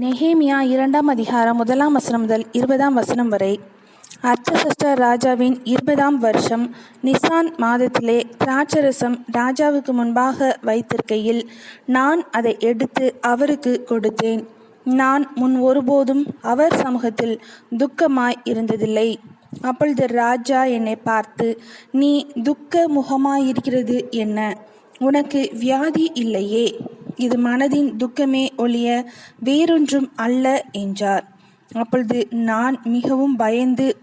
நெஹேமியா இரண்டாம் அதிகாரம் முதலாம் வசனம் முதல் இருபதாம் வசனம் வரை. அர்த்தசஷ்டர் ராஜாவின் இருபதாம் வருஷம் நிசான் மாதத்திலே திராட்சரசம் ராஜாவுக்கு முன்பாக வைத்திருக்கையில் நான் அதை எடுத்து அவருக்கு கொடுத்தேன். நான் முன் ஒருபோதும் அவர் சமூகத்தில் துக்கமாய் இருந்ததில்லை. அப்பொழுது ராஜா என்னை பார்த்து நீ துக்க முகமாயிருக்கிறது என்ன? உனக்கு வியாதி இல்லையே. இது மனதின் துக்கமே ஒழிய வேறொன்றும் அல்ல என்றார். அப்பொழுது நான் மிகவும் பயந்து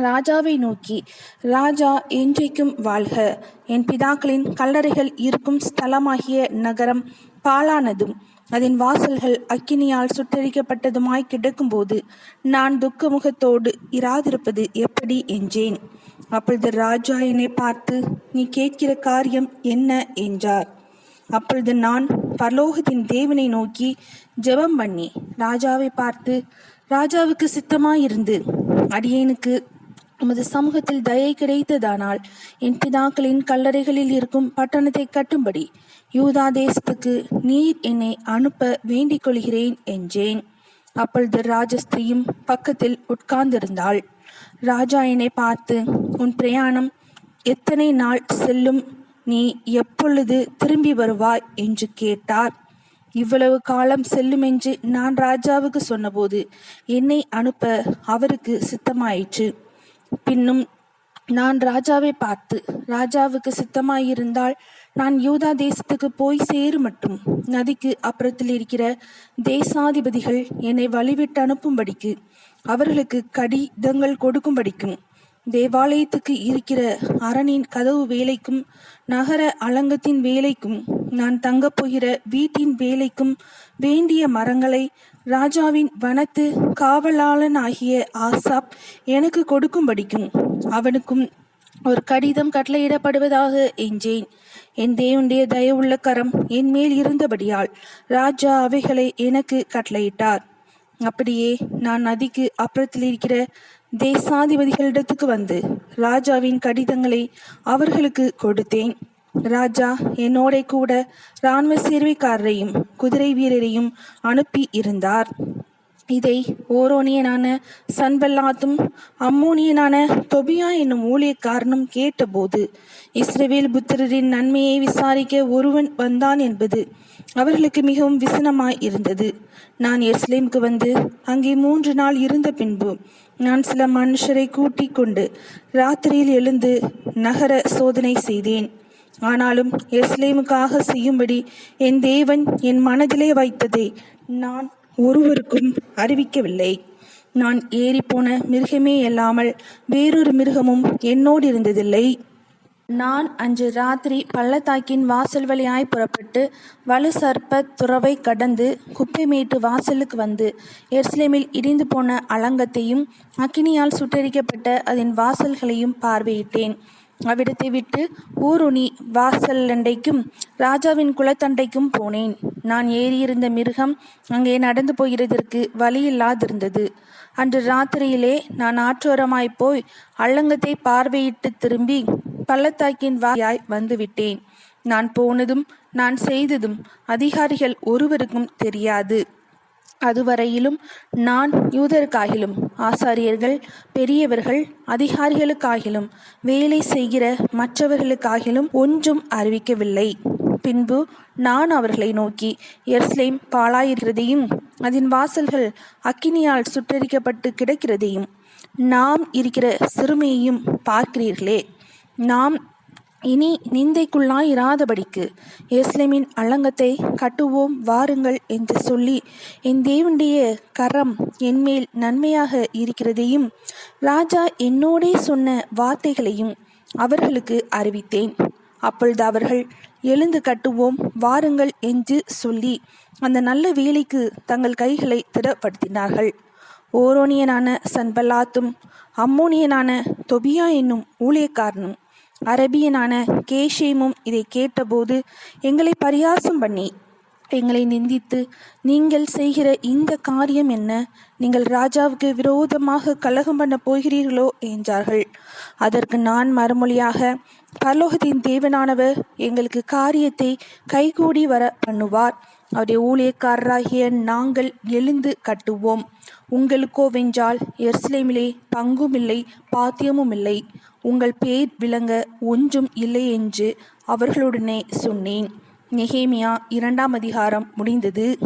ராஜாவை நோக்கி ராஜா என்றைக்கும் வாழ்க. என் பிதாக்களின் கல்லறைகள் இருக்கும் ஸ்தலமாகிய நகரம் பாழானதும் அதன் வாசல்கள் அக்கினியால் சுட்டரிக்கப்பட்டதுமாய் கிடக்கும்போது நான் துக்கமுகத்தோடு இராதிருப்பது எப்படி? என்றேன். அப்பொழுது ராஜா என்னை பார்த்து நீ கேட்கிற காரியம் என்ன? என்றார். அப்பொழுது நான் பரலோகத்தின் தேவனை நோக்கி ஜெபம் பண்ணி ராஜாவை பார்த்து ராஜாவுக்கு சித்தமாயிருந்து அடியேனுக்கு உமது சமூகத்தில் தயை கிடைத்ததானால் என் பிதாக்களின் கல்லறைகளில் இருக்கும் பட்டணத்தை கட்டும்படி யூதா தேசத்துக்கு நீர் என்னை அனுப்ப வேண்டிக் கொள்கிறேன் என்றேன். அப்பொழுது ராஜஸ்திரியும் பக்கத்தில் உட்கார்ந்திருந்தாள். ராஜா என்னை பார்த்து உன் பிரயாணம் எத்தனை நாள் செல்லும்? நீ எப்பொழுது திரும்பி வருவாய்? என்று கேட்டார். இவ்வளவு காலம் செல்லும் என்று நான் ராஜாவுக்கு சொன்னபோது என்னை அனுப்ப அவருக்கு சித்தமாயிற்று. பின்னும் நான் ராஜாவை பார்த்து ராஜாவுக்கு சித்தமாயிருந்தால் நான் யூதா தேசத்துக்கு போய் சேரு மட்டும். நதிக்கு அப்புறத்தில் இருக்கிற தேசாதிபதிகள் என்னை வழிவிட்டு அனுப்பும்படிக்கு அவர்களுக்கு கடிதங்கள் கொடுக்கும்படிக்கும். தேவாலயத்துக்கு இருக்கிற அரணின் கதவு வேலைக்கும் நகர அலங்கத்தின் வேலைக்கும் நான் தங்கப் போகிற வீட்டின் வேலைக்கும் வேண்டிய மரங்களை ராஜாவின் வனத்து காவலாளனாகிய ஆசாப் எனக்கு கொடுக்கும்படிக்கும் அவனுக்கும் ஒரு கடிதம் கட்டளையிடப்படுவதாக என்றேன் என் தேவனுடைய தயவுள்ள கரம் என் மேல் இருந்தபடியால் ராஜா அவைகளை எனக்கு கட்டளையிட்டார். அப்படியே நான் நதிக்கு அப்புறத்தில் இருக்கிற தேசாதிபதிகளிடத்துக்கு வந்து ராஜாவின் கடிதங்களை அவர்களுக்கு கொடுத்தேன். ராஜா என்னோட கூட இராணுவ சேர்வைக்காரரையும் குதிரை வீரரையும் அனுப்பி இருந்தார். இதை ஓரோனியனான சன்பல்லாத்தும் அம்மோனியனான தொபியா என்னும் ஊழியக்காரனும் கேட்டபோது இஸ்ரேவேல் புத்திரரின் நன்மையை விசாரிக்க ஒருவன் வந்தான் என்பது அவர்களுக்கு மிகவும் விசனமாய் இருந்தது. நான் எஸ்லேமுக்கு வந்து அங்கே மூன்று நாள் இருந்த பின்பு நான் சில மனுஷரை கூட்டிக் கொண்டு ராத்திரியில் எழுந்து நகர சோதனை செய்தேன். ஆனாலும் எஸ்லேமுக்காக செய்யும்படி என் தேவன் என் மனதிலே வைத்ததை நான் ஒருவருக்கும் அறிவிக்கவில்லை. நான் ஏறிப்போன மிருகமே அல்லாமல் வேறொரு மிருகமும் என்னோடு இருந்ததில்லை நான் அன்று ராத்திரி பள்ளத்தாக்கின் வாசல் வழியாய் புறப்பட்டு வலு சர்ப்ப துறவை கடந்து குப்பைமேட்டு வாசலுக்கு வந்து எர்ஸ்லேமில் இடிந்து போன அலங்கத்தையும் அக்கினியால் சுட்டரிக்கப்பட்ட அதன் வாசல்களையும் பார்வையிட்டேன். அவ்விடத்தை விட்டு ஊருணி வாசல்லண்டைக்கும் ராஜாவின் குலத்தண்டைக்கும் போனேன். நான் ஏறியிருந்த மிருகம் அங்கே நடந்து போகிறதற்கு வழியில்லாதிருந்தது. அன்று ராத்திரியிலே நான் ஆற்றோரமாய் போய் அள்ளங்கத்தை பார்வையிட்டு திரும்பி பள்ளத்தாக்கின் வாயாய் வந்துவிட்டேன். நான் போனதும் நான் செய்ததும் அதிகாரிகள் ஒருவருக்கும் தெரியாது. அதுவரையிலும் நான் யூதருக்காகிலும் ஆசாரியர்கள் பெரியவர்கள் அதிகாரிகளுக்காகிலும் வேலை செய்கிற மற்றவர்களுக்காகிலும் ஒன்றும் அறிவிக்கவில்லை. பின்பு நான் அவர்களை நோக்கி எர்ஸ்லேம் பாழாயிருக்கிறதையும் அதன் வாசல்கள் அக்கினியால் சுட்டரிக்கப்பட்டு கிடக்கிறதையும் நாம் இருக்கிற சிறுமியையும் பார்க்கிறீர்களே. நாம் இனி நிந்தைக்குள்ளாயிராதபடிக்கு எஸ்லேமின் அலங்கத்தை கட்டுவோம் வாருங்கள் என்று சொல்லி என் தேவனுடைய கரம் என்மேல் நன்மையாக இருக்கிறதையும் ராஜா என்னோடே சொன்ன வார்த்தைகளையும் அவர்களுக்கு அறிவித்தேன். அப்பொழுது அவர்கள் எழுந்து கட்டுவோம் வாருங்கள் என்று சொல்லி அந்த நல்ல வேலைக்கு தங்கள் கைகளை திடப்படுத்தினார்கள். ஓரோனியனான சன்பல்லாத்தும் அம்மோனியனான தொபியா என்னும் ஊழியக்காரனும் அரபியனான கேஷேமும் இதை கேட்டபோது எங்களை பரியாசம் பண்ணி எங்களை நிந்தித்து நீங்கள் செய்கிற இந்த காரியம் என்ன? நீங்கள் ராஜாவுக்கு விரோதமாக கலகம் பண்ண போகிறீர்களோ? என்றார்கள். அதற்கு நான் மறுமொழியாக பரலோகத்தின் தேவனானவர் எங்களுக்கு காரியத்தை கைகூடி வர பண்ணுவார். அவருடைய ஊழியக்காரராகிய நாங்கள் எழுந்து கட்டுவோம். உங்களுக்கோ வென்றால் எர்ஸ்லேமிலே பங்குமில்லை பாத்தியமுமில்லை. உங்கள் பேர் விளங்க ஒன்றும் இல்லை என்று அவர்களுடனே சொன்னேன். நெஹேமியா இரண்டாம் அதிகாரம் முடிந்தது.